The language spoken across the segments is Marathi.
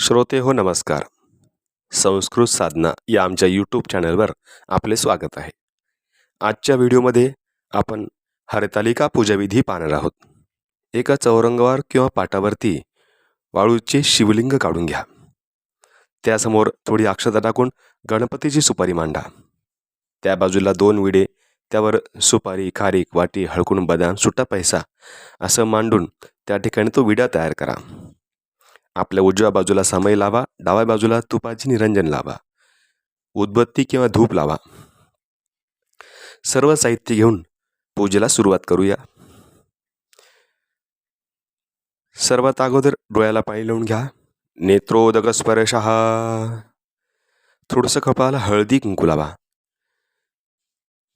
श्रोते हो नमस्कार. संस्कृत साधना या आमच्या यूट्यूब चॅनलवर आपले स्वागत आहे. आजच्या व्हिडिओमध्ये आपण हरतालिका पूजाविधी पाहणार आहोत. एका चौरंगावर किंवा पाटावरती वाळूचे शिवलिंग काढून घ्या. त्यासमोर थोडी अक्षता टाकून गणपतीची सुपारी मांडा. त्या बाजूला दोन विडे त्यावर सुपारी खारीक वाटी हळकून बदाम सुट्टा पैसा असं मांडून त्या ठिकाणी तो विडा तयार करा. आपल्या उजव्या बाजूला समय लावा डाव्या बाजूला तुपाची निरंजन लावा. उदबत्ती किंवा धूप लावा. सर्व साहित्य घेऊन पूजेला सुरुवात करूया. सर्वात अगोदर डोळ्याला पाणी लावून घ्या. नेत्रोदक स्पर्शः थोडंसं कपाला हळदी कुंकू लावा.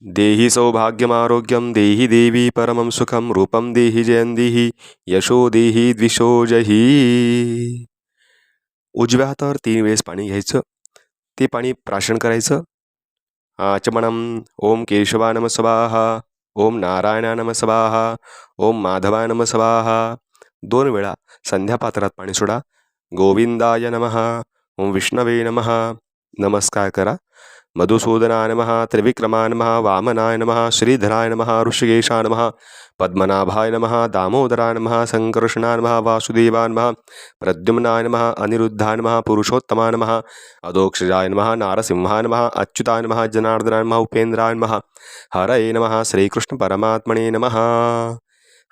देहि सौभाग्यमारोग्यं देहि देवी परमं सुखं रूपं देहि जयं यशो देही द्विषो जही। उजव्या हातावर तीन वेळेस पाणी घ्यायचं ते पाणी प्राशन करायचं. आचमनम ओम केशवा नमस्वाहा ओम नारायणा नमस्वाहा ओम माधवा नमस्वाहा दोन वेळा संध्यापात्रात पाणी सोडा. गोविंदाय नमः ओम विष्णवे नमः नमस्कार करा. मधुसूदनाय नमः त्रिविक्रमाय नमः वामनाय नमः श्रीधराय नमः ऋषिकेशाय नमः पद्मनाभाय नमः दामोदराय नमः सङ्कर्षणाय नमः वासुदेवाय नमः प्रद्युम्नाय नमः अनिरुद्धाय नमः पुरुषोत्तमाय नमः अधोक्षजाय नमः नारसिंहाय नमः अच्युताय नमः जनार्दनाय नमः उपेंद्राय नमः हरये नमः श्रीकृष्ण परमात्मने नमः।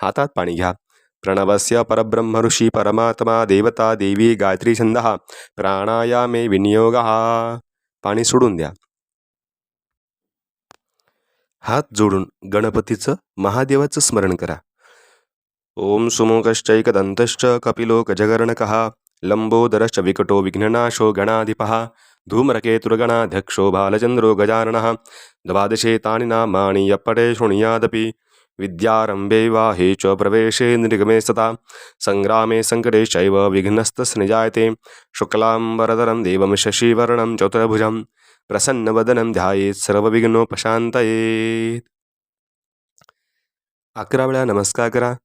हातात पाणी घ्या। प्रणवस्य परब्रह्म ऋषि परमात्मा देवता देवी गायत्री छंदः प्राणायामे विनियोगः। पाणी सोडून द्या। हात जोडून गणपतीचं महादेवाचं स्मरण करा. ओम सुमुखश्चैकदंतश्च कपिलो गजगर्णकः लंबोदरश्च विकटो विघ्ननाशो गणाधिपः धूम्रकेतुर्गणाध्यक्षो बालचन्द्रो गजाननः द्वादशे तानि नामानि यप्पटे शृणुयादपि विद्यारम्भे वाहे च प्रवेशे निर्गमे सता सङ्ग्रामे सङ्कटे चैव विघ्नस्तस्निजायते शुक्लाम्बरधरं देवं शशिवर्णं चतुर्भुजं प्रसन्नवदनं ध्यायेत् सर्वविघ्नोपशान्तयेत् अकरा वेळा नमस्कार करा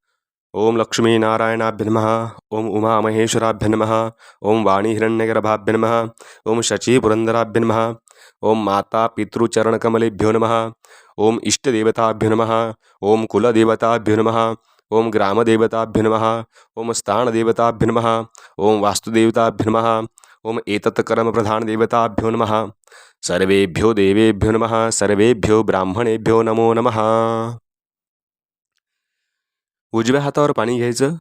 ओम लक्ष्मीनारायणाभ्य नमः। ओम उमामहेश्वराभ्य नमः। ओम वाणीहिरण्यगर्भाभ्य नमः। ओम शचीपुरन्दराभ्य नमः। ओम माता पितृचरणकमलेभ्यो नमः। ओम इष्टदेवताभ्यो नमः। ओम कुलदेवताभ्यो नमः। ओम ग्रामदेवताभ्यो नमः। ओम स्थानदेवताभ्यो नमः। ओम वास्तुदेवताभ्यो नमः। ओम एतत्कर्मप्रधानदेवताभ्यो नमः। सर्वेभ्यो देवेभ्यो नमः सर्वेभ्यो ब्राह्मणेभ्यो नमो नमः। उजव्या हातावर पाणी घ्यायचं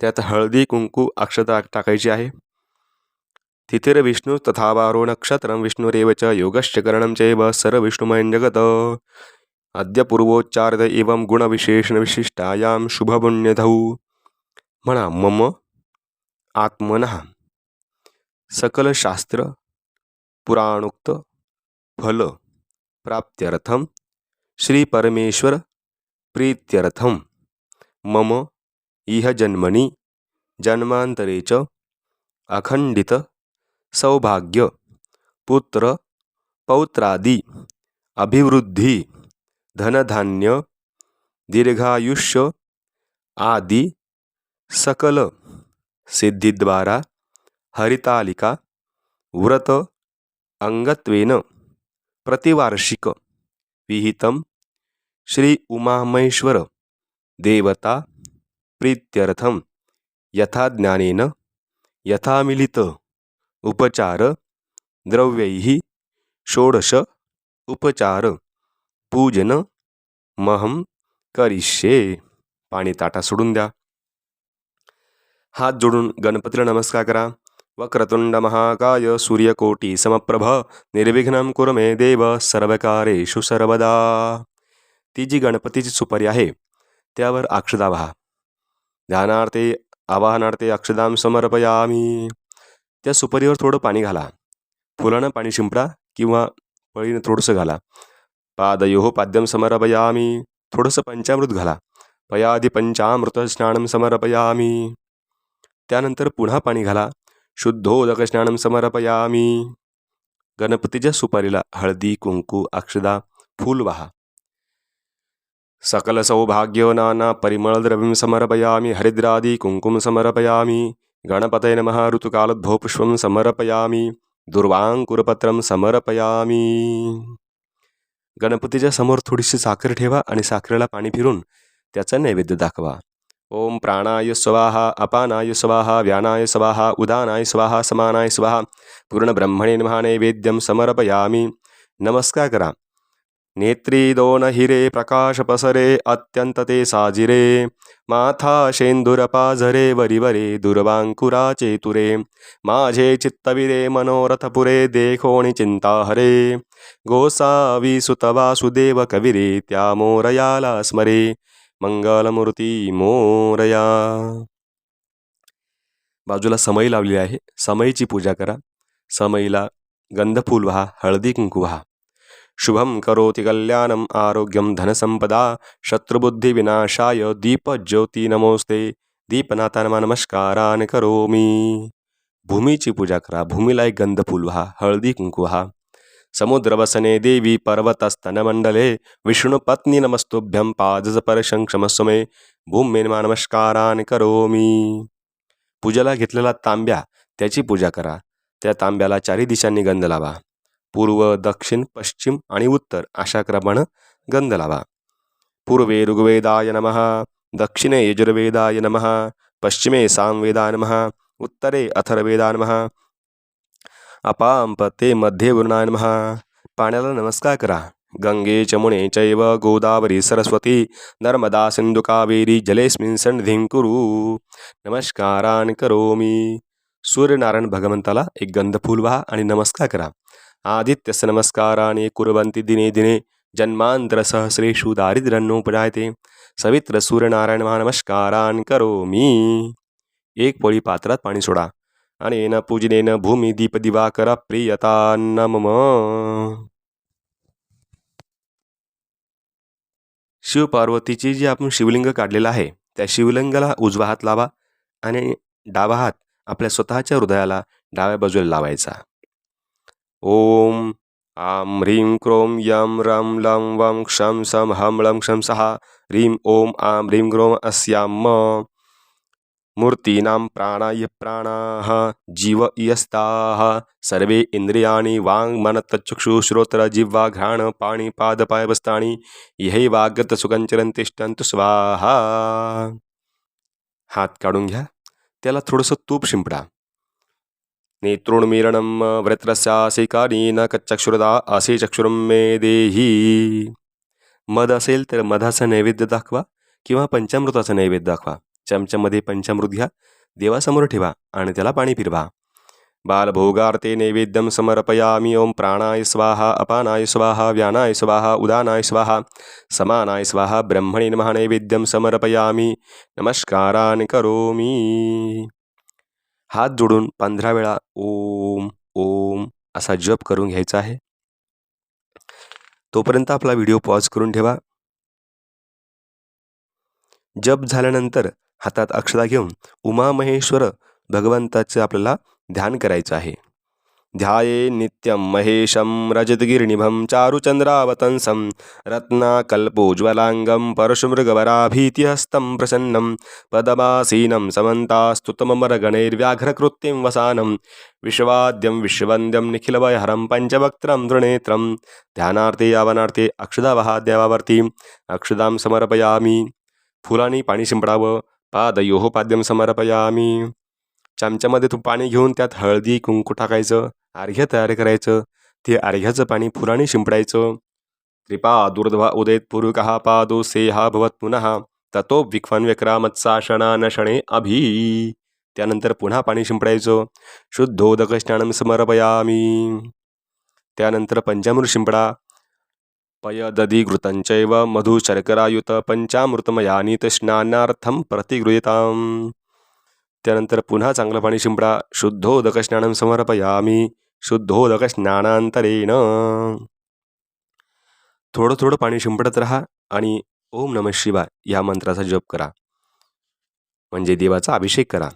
त्यात हळदी कुंकू अक्षता टाकायची आहे. तिथिर विष्णू तथा वारो नक्षत्रम विष्णुरेव च योगश्च करणं चैव सर्व विष्णुमयं जगत। अद्य पूर्वोच्चारित एवं गुणविशेषण विशिष्टायां शुभपुण्यधौ। म्हणा मम आत्मनः। सकल शास्त्र पुराणोक्त फल प्राप्त्यर्थम श्री परमेश्वर प्रीत्यर्थम। मम इह जन्मनि जन्मांतरे च अखंडित सौभाग्य पुत्र पौत्रादि अभिवृद्धी धनधान्य दीर्घायुष्य आदि सकल सिद्धीद्वारा हरितालिका व्रत अंगत्वेन प्रतिवार्षिक विहितं श्री उमामहेश्वर देवता प्रीत्यर्थं यथा ज्ञानेन यथा मिलित उपचार द्रव्यैः षोडश उपचार पूजन महम करिष्ये। पाणी ताटा सोडून द्या। हात जोडून गणपतीला नमस्कार करा। वक्रतुंड महाकाय सूर्यकोटी समप्रभ निर्विघ्नं कुरु मे देव सर्वकारेषु सर्वदा। ती जी गणपतीची सुपारी आहे त्यावर अक्षदा व्हा। ध्यानार्थे आवाहनार्थे अक्षदाम समर्पयामी। त्या सुपारीवर थोडं पाणी घाला। फुलानं पाणी शिंपडा किंवा पळीनं थोडंसं घाला। पादयोः पाद्यम समर्पयामी। थोडंसं पंचामृत घाला। पयादि पंचामृत स्नानं समर्पयामी। त्यानंतर पुन्हा पाणी घाला। शुद्धोदक स्नानं समर्पयामी। गणपतीच्या सुपारीला हळदी कुंकू अक्षदा फूल वाहा सकल सौभाग्य नाना परिमळ द्रव्यं समर्पयामि हरिद्रादी कुंकुम समर्पयामि गणपतय नमः ऋतुकालोद्भव पुष्पं समर्पयामी दुर्वांकुरपत्रं समर्पयामी। गणपतीच्या समोर थोडीशी साखर ठेवा आणि साखरेला पाणी फिरून त्याचा नैवेद्य दाखवा। ओम प्राणाय स्वाहा अपानाय स्वाहा व्यानाय स्वाहा उदानाय स्वाहा समानाय स्वाहा पूर्ण ब्रह्मणे नमः नैवेद्यम समर्पयामी। नमस्कार करा। नेत्री दोन हिरे प्रकाश पसरे अत्यंत ते साजिरे। माथा शेंदुरपाझरे वरिवरे दुर्वांकुरा चेतुरे। माझे चित्तविरे मनोरथपुरे देखोणि देखोणी हरे गोसावी सुत वासुदेव कविरे त्या मोरयाला स्मरे। मंगलमूर्ती मोरया. बाजूला समई लावली आहे. समईची पूजा करा. समईला गंधफूल व्हा हळदी कुंकू व्हा. शुभम करोति कल्याणम आरोग्यम धनसंपदा शत्रुबुद्धिविनाशाय दीपज्योती नमोस्ते. दीपनाथानमा नमस्कारान करोमी. भूमीची पूजा करा. भूमीला एक गंधफूल व्हा हळदी कुंकू व्हा. समुद्रवसने देवी पर्वतस्तनमण्डले विष्णुपत्नी नमस्तुभ्यं पादजपरशं क्षमस्वमे भूमेनमा नमस्कारान करोमी। पूजेला घेतलेला तांब्या त्याची पूजा करा. त्या तांब्याला चारी दिशांनी गंध लावा. पूर्व दक्षिण पश्चिम आणि उत्तर अशा क्रमानं गंध लावा. पूर्वे ऋग्वेदाय नमः दक्षिणे यजुर्वेदाय नमः पश्चिमे सामवेदाय नम उत्तरे अथर्वेदाय नमः अपाम पते मध्ये वरुणाय नमः पाण्याला नमस्कार करा। गंगे चमुने चैव गोदावरी सरस्वती। नर्मदा सिंधु कावेरी जलेस्मिन सन्निधिं कुरु। नमस्कारान करोमी। सूर्यनारायण भगवंताला एक गंधफूल व्हा आणि नमस्कार करा। आदित्यस्य नमस्काराने कुर्वन्ति दिने दिने। जन्मांतर सहस्रेषु दारिद्र्यन्नोपजायते सवित्र सूर्यनारायण महा नमस्कारान करोमी। एक पोळी पात्रात पाणी सोडा। अनेन पूजनेन भूमी दीप दिवाकर प्रियता नमम शिवपार्वतीची जी आपण शिवलिंग काढलेलं आहे त्या शिवलिंगाला उजवा हात लावा आणि डावा हात आपल्या स्वतःच्या हृदयाला डाव्या बाजूला लावायचा. ओम आम ह्रीं क्रोम यम रम लम वम क्षम सम हम लम क्षम सहा ह्रीं ओम आम ह्रीं क्रोम अस्याम म। मूर्तीनां प्राणाय प्राणाः जीव इयस्ताः। सर्वे इंद्रियाणि वाङ् मनतचक्षु जिह्वा घ्राण पाणी पादपायवस्तानि इहैवागत तिष्ठन्तु स्वाहा। हात काढून घ्या त्याला थोडंसं तूप शिंपडा। नेत्रोन्मीरणं न कच्चक्षुरदा असे चक्षुरं मे देही। मध असेल तर मधाचा नैवेद्य दाखवा किंवा पंचामृताचा नैवेद्य दाखवा। चमच्यामध्ये पंचामृत घ्या देवासमोर ठेवा आणि त्याला पाणी फिरवा बालभोगार्ते नैवेद्यं समर्पयामि ओम प्राणाय स्वाहा अपानाय स्वाहा व्यानाय स्वाहा उदानाय स्वाहा समानाय स्वाहा ब्रह्मणी नमः नैवेद्यं समर्पयामि नमस्कारान करोमी. हात जोडून पंधरा वेळा ओम ओम असा जप करून घ्यायचा आहे. तोपर्यंत आपला व्हिडिओ पॉज करून ठेवा. जप झाल्यानंतर हातात अक्षता घेऊन उमामहेश्वर भगवंताचे आपल्याला ध्यान करायचं आहे. ध्याये नित्यं महेशं रजतगिरिनिभं चारुचन्द्रावतंसं रत्नाकल्पोज्ज्वलाङ्गं परशुमृगवराभीतिहस्तं प्रसन्नं पदमासीनं समन्तास्तुतमरगणैर्व्याघ्रकृत्तिं वसानं विश्वाद्यं विश्ववन्द्यं निखिलवयहरं पञ्चवक्त्रं दृणेत्रं ध्यानार्थे यावनार्थे अक्षदावहा देवावरती अक्षदां समर्पयामी फुलांनी पाणी शिंपडावं पादयोः पाद्यं समर्पयामी। चमच्यामध्ये तू पाणी घेऊन त्यात हळदी कुंकू टाकायचं अर्घ्य तयार करायचं ते अर्घ्याचं पाणी फुलांनी शिंपडायचं। त्रिपा दुर्ध्वा उदेत पुरुकः पादो सेहा भवत पुनः ततो विक्वन न नशणे अभि। त्यानंतर पुन्हा पाणी शिंपडायचं शुद्धोदक स्नानं समर्पयामी। त्यानंतर पंचामृत शिंपडा पयदधिघृतञ्चैव मधुशर्करायुत शर्करायुत स्नानार्थं प्रतिगृहीताम्। त्यानंतर पुन्हा चांगलं पाणी शिंपडा शुद्धोदक स्नानं समर्पयामी शुद्धोदक स्नानांतरेण थोडं थोडं पाणी शिंपडत राहा आणि ओम नम शिवाय या मंत्राचा जप करा। म्हणजे देवाचा अभिषेक करा।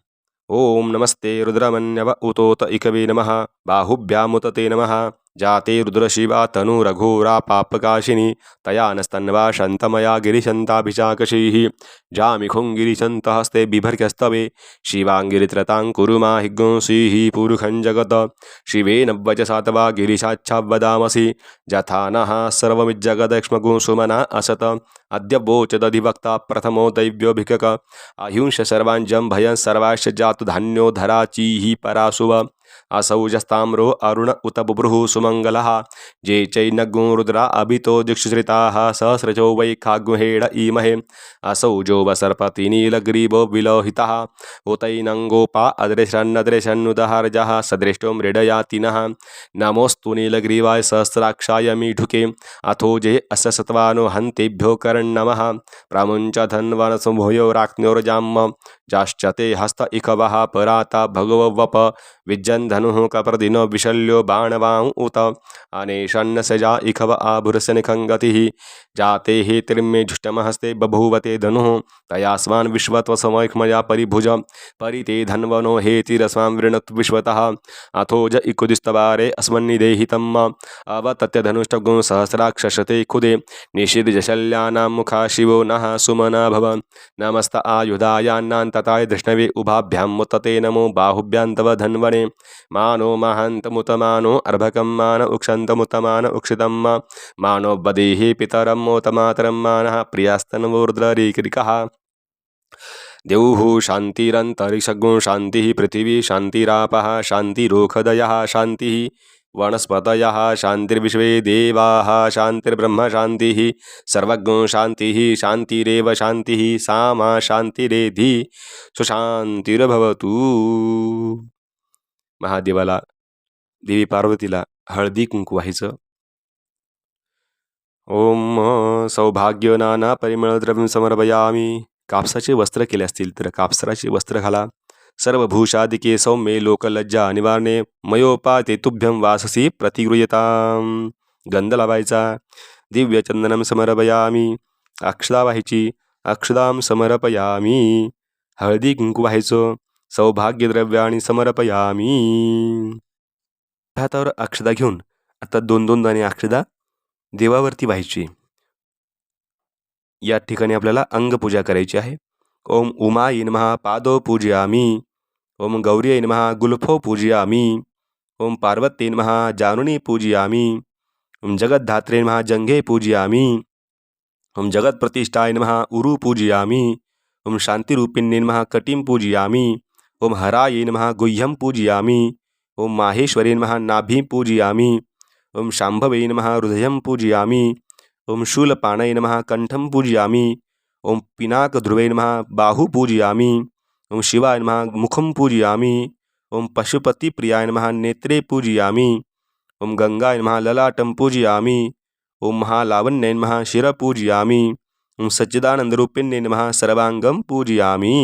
ओम नमस्ते रुद्रमन्यव उतोत इकवे नमः बाहुभ्यामुत ते नमः। जाते रुद्रशिवा तनुरघोरा पापकाशिनी। तया नस्तन्वा शन्तमया गिरिशन्ताभिचाकशीः जामिखुं गिरिशन्तहस्ते बिभर्ग्यस्तवे। शिवाङ्गिरित्रतां कुरु मा हिग्ंसीः पुरुखं जगत। शिवेन वचसा तवा गिरिशाच्छा वदामसि नः सर्वमिज्जगदक्ष्मगुंसुमना असत। अद्य वोचदधिवक्ता प्रथमो दैव्योभिकक अहिंस सर्वाञ्जं भयं सर्वाश्च जातु धान्यो धराचीः पराशुव। असौजस्ताम्रो अरुण उत बुभ्रुः सुमङ्गलः। जे चैनगुं रुद्रा अभितो दिक्षुश्रिताः सहस्रजो वै खाग्मुहेड ईमहे। असौजो वसर्पति नीलग्रीवो विलोहितः। उतैनङ्गोपा अदृशन्नदृशन्नुदहर्जः सदृष्टो मृडयातिनः। नमोऽस्तु नीलग्रीवाय सहस्राक्षाय मीढुके। अथो जे अस्य सत्वानो हन्तेभ्यो कर्णमः। प्रामुञ्च धन्वनसुभयो राज्ञोर्जाम्म। जाश्चते हस्त इखवः पराता भगववप विज्जन् धनुः कप्रदिनो विशल्यो बाणवाँ उत। अनेशन्न सजा इखव आभुरसनिखङ्गतिः जाते हे त्रिमे जुष्टमहस्ते बभूवते धनुः। तयास्मान् विश्वत्वसमैक्मया परिभुज। परिते धन्वनो हेतिरस्वां वृणत् विश्वतः अथो ज इकुदिस्तवारे अस्मन्निदेहितम् अवतत्यधनुष्टगुं सहस्राक्षसते खुदे। निषिद्जशल्यानां मुखा शिवो नः सुमना भव नमस्त आयुधायान्नान्त आयुधायान्नान्तताय धृष्णवे उभाभ्यां मुतते नमो बाहुभ्यां तव धन्वने। मानो महान्तमुतमानो अर्भकं मान उक्षन्तमुतमान उक्षितं मा। मानो वदेः पितरं मोतमातरं मानः प्रियास्तनवोर्द्ररीकृकः देवः शान्तिरन्तरिक्षगुं शान्तिः पृथिवी शान्तिरापः शान्तिरोखदयः शान्तिः। वनस्पतयः शान्तिर्विश्वे देवाः शान्तिर्ब्रह्म शान्तिः सर्वज्ञ शान्तिः शान्तिरेव शांति सा मा शान्तिरेधि महादेवाला देवी पार्वतीला हळदी कुंकू व्हायचं ओम सौभाग्य नाना परिमळ द्रव्य समर्पयामी. कापसाचे वस्त्र केले असतील तर कापसाचे वस्त्र घाला. सर्वभूषादिके सौम्ये लोकलज्जा निवारणे मयोपाते तुभ्यं वाससी प्रतिगृह्यतां गंध लावायचा दिव्यचंदनं समर्पयामी। अक्षदा व्हायची अक्षदाम समर्पयामी। हळदी कुंकू व्हायचं सौभाग्यद्रव्याणी समर्पयामी। हातावर अक्षदा घेऊन आता दोन दोन दाणे अक्षदा देवावरती व्हायची या ठिकाणी आपल्याला अंगपूजा करायची आहे. ओम उमाई नमः पादो पूजयामी। ओम गौरी नम, गुल्फो पूजयामी। ओम पार्वती नमः, जानुनी पूजयामी। ओम जगद्धात्रे नमः जंघे पूजयामी। ओम जगत्प्रतिष्ठाय नमः, उरु पूजयामी। ओम शांतिरूपिण्ये नमः, कटिं पूजयामी। ओम हरायै नम, गुह्यं पूजयामी। ओम माहेश्वरी नमः, नाभिं पूजयामी। ओम शाम्भवे नम, हृदयं पूजयामी। ओम शूलपाणय नम कंठम पूजयामी। ओम पिनाकध्रुवे नमः, बाहु पूजयामी। ओम शिवाय नमः मुखं पूजयामी। ओम पशुपतिप्रियाय नमः नेत्रे पूजयामी। ओम गंगाय नमः ललाटं पूजयामी। ओम महालावण्य नमः शिर पूजयामी। ओम सच्चिदानंदरूपिण्ये नमः सर्वांगम पूजयामी।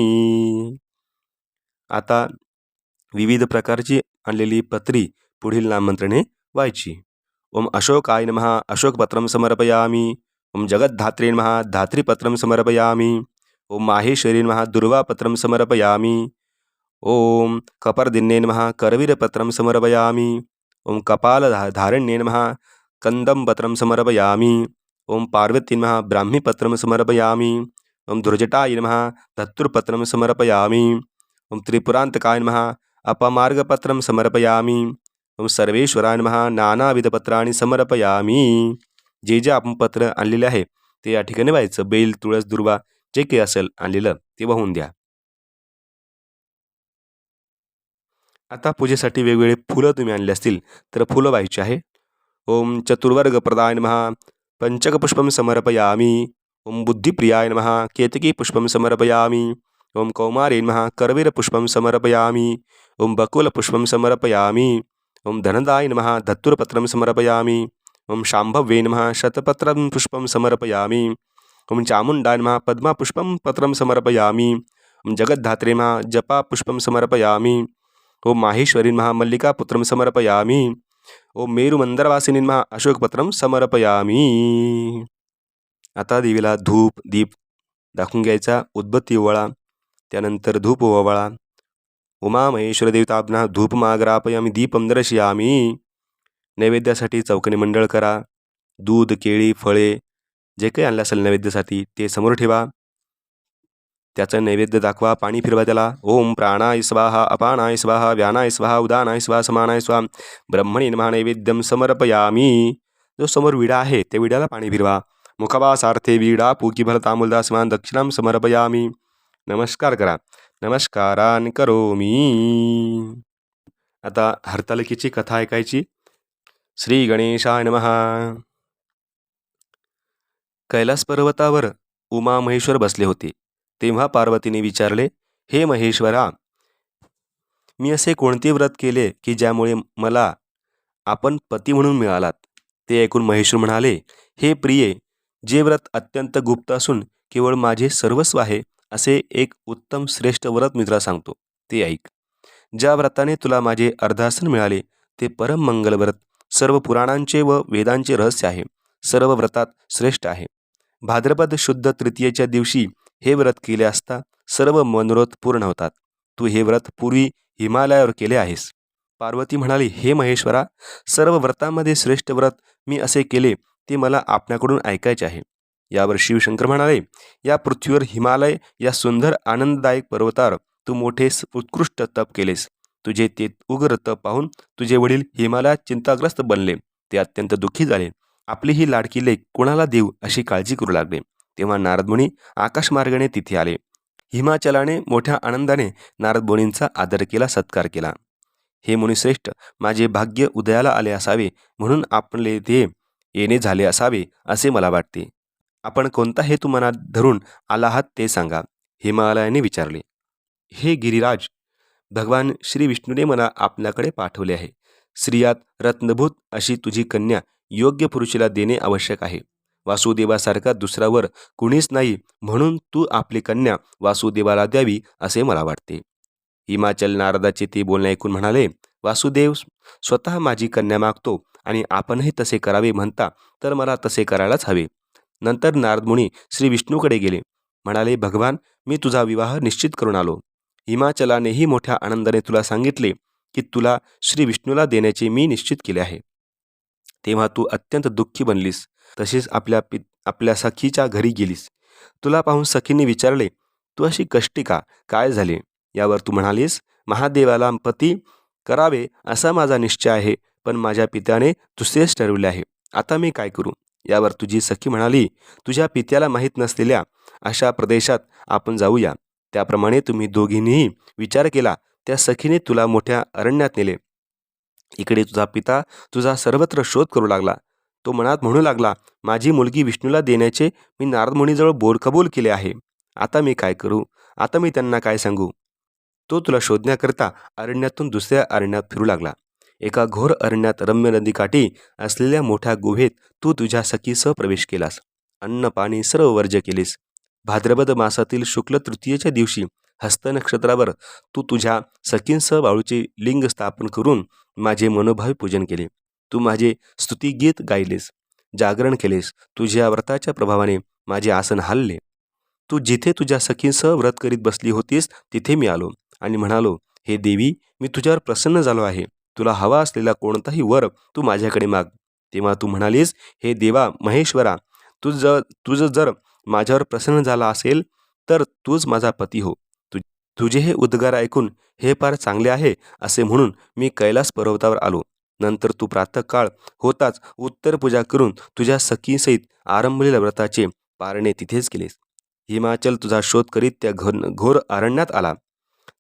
आता विविध प्रकारची आणलेली पत्री पुढील नामंत्रणे व्हायची ओम अशोकाय नमः अशोकपत्रं समर्पयामि। ओम जगद्धात्रे नमः धात्रीपत्रं समर्पयामि। ओम माहेश्वरी महा दुर्वापत्रं समर्पयामी। ओम कपरदिन्नेन नमः करवीरपत्रं समर्पयामी। ओम कपालधा धारण्ये नमः कंदमपत्रं समर्पयामी। ओम पार्वती नमः ब्राह्मीपत्रं समर्पयामी। ओम ध्रुजटाय नमः धत्तुर्पत्रं समर्पयामी। ओम त्रिपुरांतकाय नमः अपमार्गपत्रं समर्पयामी। ओम सर्वेश्वराय नमः नानाविधपत्राणि समर्पयामी। जे जे आपण पत्र आणलेले आहे ते या ठिकाणी व्हायचं. बेल तुळस दुर्वा जे काही असेल आणलेलं ते वाहून द्या. आता पूजेसाठी वेगवेगळे फुलं तुम्ही आणले असतील तर फुलं व्हायची आहे. ओम चतुर्वर्ग प्रदाय नमः. पंचकपुष्पं समर्पयामी. ओम बुद्धिप्रियाय महा केतकी पुष्पं समर्पयामी. ओम कौमारे करवीर करवीरपुष्पं समर्पयामी. ओम बकुलपुष्पं समर्पयामी. ओम धनदाय महा धत्तुरपत्रं समर्पयामी. ओम शाम्भवे नमः. शतपत्रं पुष्पं समर्पयामी. ओम चामुण्डाय नमः पद्मापुष्पं पत्रं समर्पयामी। ओम जगद्धात्रे नमः जपापुष्पं समर्पयामी। ओम माहेश्वरी नमः मल्लिकापुत्रं समर्पयामी। ओम मेरुमंदरवासिनी नमः अशोकपत्रं समर्पयामी। आता देवीला धूप दीप दाखवून घ्यायचा उद्बत्ती ओवाळा त्यानंतर धूप ओवाळा. उमा महेश्वर देवताभ्यां धूपमाग्रापयामी दीपं दर्शयामी. नैवेद्यासाठी चौकणी मंडळ करा. दूध केळी फळे जे काही आणलं असेल नैवेद्यासाठी ते समोर ठेवा. त्याचं नैवेद्य दाखवा पाणी फिरवा त्याला. ओम प्राणाय स्वाहा अपानाय स्वाहा व्यानाय स्वाहा उदानाय स्वाहा समानाय स्वाहा. ब्रह्मणी नमः नैवेद्यम समर्पयामी. जो समोर विडा आहे त्या विड्याला पाणी फिरवा. मुखवासार्थे विडा पुकी भलतामुलदा स्मान दक्षिणाम समर्पयामी. नमस्कार करा. नमस्कारान करोमी. आता हरतालिकेची कथा ऐकायची. श्री गणेशाय नमः. कैलास पर्वतावर उमा महेश्वर बसले होते. तेव्हा पार्वतीने विचारले हे महेश्वरा मी असे कोणते व्रत केले की ज्यामुळे मला आपण पती म्हणून मिळालात? ते ऐकून महेश्वर म्हणाले हे प्रिये जे व्रत अत्यंत गुप्त असून केवळ माझे सर्वस्व आहे असे एक उत्तम श्रेष्ठ व्रत मित्रा सांगतो. ते ऐक. ज्या व्रताने तुला माझे अर्धासन मिळाले ते परम मंगल व्रत सर्व पुराणांचे व वेदांचे रहस्य आहे. सर्व व्रतात श्रेष्ठ आहे. भाद्रपद शुद्ध तृतीयेच्या दिवशी हे व्रत केले असता सर्व मनोरथ पूर्ण होतात. तू हे व्रत पूर्वी हिमालयावर केले आहेस. पार्वती म्हणाली हे महेश्वरा सर्व व्रतामध्ये श्रेष्ठ व्रत मी असे केले ते मला आपल्याकडून ऐकायचे आहे. यावर शिवशंकर म्हणाले या पृथ्वीवर हिमालय या सुंदर आनंददायक पर्वतावर तू मोठे उत्कृष्ट तप केलेस. तुझे ते उग्र तप पाहून तुझे वडील हिमालयात चिंताग्रस्त बनले. ते अत्यंत दुःखी झाले. आपली ही लाडकी लेख कोणाला देऊ अशी काळजी करू लागले. तेव्हा नारदमुनी आकाशमार्गाने तिथे आले. हिमाचलाने मोठ्या आनंदाने नारदमुनींचा आदर केला सत्कार केला. हे मुनिश्रेष्ठ माझे भाग्य उदयाला आले असावे म्हणून आपले ते येणे झाले असावे असे मला वाटते. आपण कोणता हेतू मनात धरून आला आहात ते सांगा हिमालयाने विचारले. हे गिरिराज भगवान श्री विष्णूने मला आपल्याकडे पाठवले आहे. स्त्रियात रत्नभूत अशी तुझी कन्या योग्य पुरुषीला देणे आवश्यक आहे. वासुदेवासारखा दुसरावर कुणीच नाही म्हणून तू आपली कन्या वासुदेवाला द्यावी असे मला वाटते. हिमाचल नारदाचे ते बोलणे ऐकून म्हणाले वासुदेव स्वतः माझी कन्या मागतो आणि आपणही तसे करावे म्हणता तर मला तसे करायलाच हवे. नंतर नारदमुनी श्री विष्णूकडे गेले. म्हणाले भगवान मी तुझा विवाह निश्चित करून आलो. हिमाचलानेही मोठ्या आनंदाने तुला सांगितले की तुला श्री विष्णूला देण्याचे मी निश्चित केले आहे. तेव्हा तू अत्यंत दुःखी बनलीस. तसेच आपल्या पि आपल्या सखीच्या घरी गेलीस. तुला पाहून सखीने विचारले तू अशी कष्टी का? काय झाले? यावर तू म्हणालीस महादेवाला पती करावे असा माझा निश्चय आहे पण माझ्या पित्याने दुसरेच ठरवले आहे. आता मी काय करू? यावर तुझी सखी म्हणाली तुझ्या पित्याला माहीत नसलेल्या अशा प्रदेशात आपण जाऊया. त्याप्रमाणे तुम्ही दोघींनीही विचार केला. त्या सखीने तुला मोठ्या अरण्यात नेले. इकडे तुझा पिता तुझा सर्वत्र शोध करू लागला. तो मनात म्हणू लागला माझी मुलगी विष्णूला देण्याचे मी नारदमुनीजवळ बोल कबूल केले आहे. आता मी काय करू? आता मी त्यांना काय सांगू? तो तुला शोधण्याकरता अरण्यातून दुसऱ्या अरण्यात फिरू लागला. एका घोर अरण्यात रम्य नदीकाठी असलेल्या मोठ्या गुहेत तू तुझ्या सखीसह प्रवेश केलास. अन्न पाणी सर्व वर्ज केलीस. भाद्रपद मासातील शुक्ल तृतीयेच्या दिवशी हस्त नक्षत्रावर तू तुझ्या सखींसह वाळूचे लिंग स्थापन करून माझे मनोभावी पूजन केले. तू माझे स्तुतिगीत गायलेस जागरण केलेस. तुझ्या व्रताच्या प्रभावाने माझे आसन हालले. तू जिथे तुझ्या सखींसह व्रत करीत बसली होतीस तिथे मी आलो आणि म्हणालो हे देवी मी तुझ्यावर प्रसन्न झालो आहे. तुला हवा असलेला कोणताही वर तू माझ्याकडे माग. तेव्हा तू म्हणालीस हे देवा महेश्वरा तुझं तुझं जर माझ्यावर प्रसन्न झाला असेल तर तूच माझा पती हो. तुझे हे उद्गार ऐकून हे फार चांगले आहे असे म्हणून मी कैलास पर्वतावर आलो. नंतर तू प्रातःकाळ होताच उत्तर पूजा करून तुझ्या सखीसहित आरंभलेल्या व्रताचे पारणे तिथेच केलेस. हिमाचल तुझा शोध करीत त्या घोर घोर अरण्यात आला.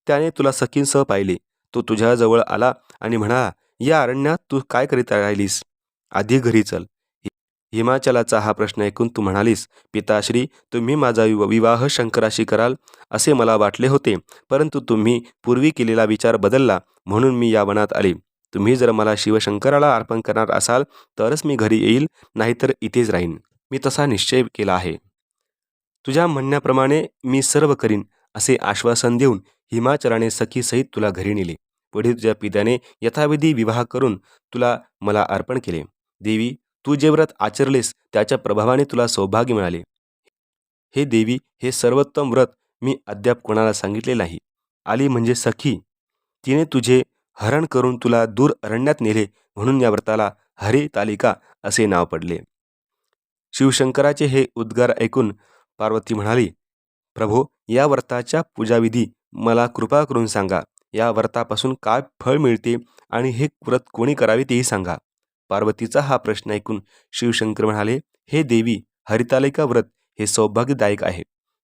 त्याने तुला सखींसह पाहिले. तो तुझ्याजवळ आला आणि म्हणाला या अरण्यात तू काय करीत राहिलीस? आधी घरी चल. हिमाचलाचा हा प्रश्न ऐकून तू म्हणालीस पिताश्री तुम्ही माझा विव- विवाह शंकराशी कराल असे मला वाटले होते परंतु तुम्ही पूर्वी केलेला विचार बदलला म्हणून मी या वनात आले. तुम्ही जर मला शिवशंकराला अर्पण करणार असाल तरच मी घरी येईल नाहीतर इथेच राहीन. मी तसा निश्चय केला आहे. तुझ्या म्हणण्याप्रमाणे मी सर्व करीन असे आश्वासन देऊन हिमाचलाने सखीसहित तुला घरी नेले. पुढे तुझ्या पित्याने यथाविधी विवाह करून तुला मला अर्पण केले. देवी तू जे व्रत आचरलेस त्याच्या प्रभावाने तुला सौभाग्य मिळाले. हे देवी हे सर्वोत्तम व्रत मी अद्याप कोणाला सांगितले नाही. आली म्हणजे सखी. तिने तुझे हरण करून तुला दूर अरण्यात नेले म्हणून या व्रताला हरितालिका असे नाव पडले. शिवशंकराचे हे उद्गार ऐकून पार्वती म्हणाली प्रभो या व्रताच्या पूजाविधी मला कृपा करून सांगा. या व्रतापासून काय फळ मिळते आणि हे व्रत कोणी करावे तेही सांगा. पार्वतीचा हा प्रश्न ऐकून शिवशंकर म्हणाले हे देवी हरितालिका व्रत? हे सौभाग्यदायक आहे.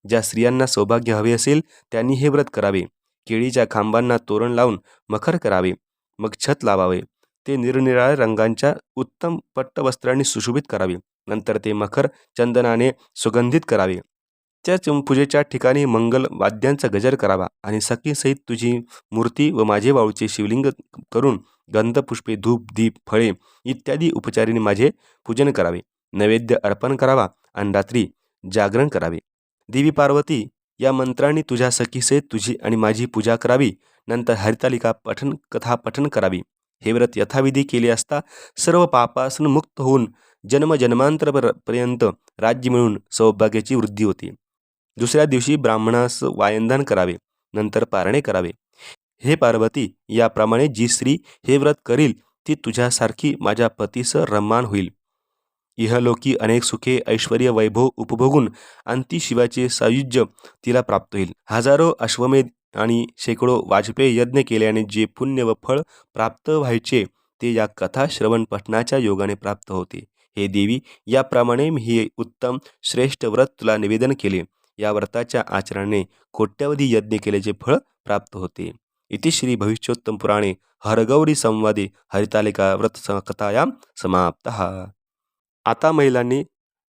ज्या स्त्रियांना सौभाग्य हवे असेल त्यांनी हे व्रत करावे. केळीच्या खांबांना तोरण लावून मखर करावे. मग छत लावावे. ते निरनिराळ्या रंगांच्या उत्तम पट्टवस्त्रांनी सुशोभित करावे. नंतर ते मखर चंदनाने सुगंधित करावे. त्या पूजेच्या ठिकाणी मंगल वाद्यांचा गजर करावा आणि सखीसहित तुझी मूर्ती व माझे वाळूचे शिवलिंग करून गंधपुष्पे धूप दीप फळे इत्यादी उपचारीने माझे पूजन करावे. नैवेद्य अर्पण करावा आणि रात्री जागरण करावे. देवी पार्वती या मंत्रांनी तुझ्या सखीसे तुझी आणि माझी पूजा करावी नंतर हरितालिका पठन कथा पठन करावी. हे व्रत यथाविधी केले असता सर्व पापासून मुक्त होऊन जन्मजन्मांतर पर्यंत राज्य मिळून सौभाग्याची वृद्धी होते. दुसऱ्या दिवशी ब्राह्मणास वायंदान करावे नंतर पारणे करावे. हे पार्वती याप्रमाणे जी स्त्री हे व्रत करील ती तुझ्यासारखी माझ्या पतीस रम्मान होईल. इहलोकी अनेक सुखे ऐश्वर वैभव उपभोगून अंती शिवाचे सायुज्य तिला प्राप्त होईल. हजारो अश्वमेध आणि शेकडो वाजपेयी यज्ञ केल्याने जे पुण्य व फळ प्राप्त व्हायचे ते या कथा श्रवण पठणाच्या योगाने प्राप्त होते. हे देवी याप्रमाणे मी हे उत्तम श्रेष्ठ व्रत तुला निवेदन केले. या व्रताच्या आचरणाने कोट्यावधी यज्ञ केल्याचे फळ प्राप्त होते. इति श्री भविष्योत्तम पुराणे हरगौरी संवादी हरितालिका व्रत कथायां समाप्त। आता महिलांनी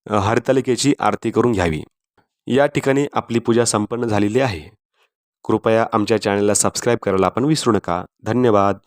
हरितालिकेची आरती करून घ्यावी. या ठिकाणी आपली पूजा संपन्न झालेली आहे. कृपया आमच्या चॅनलला सबस्क्राईब करायला आपण विसरू नका. धन्यवाद.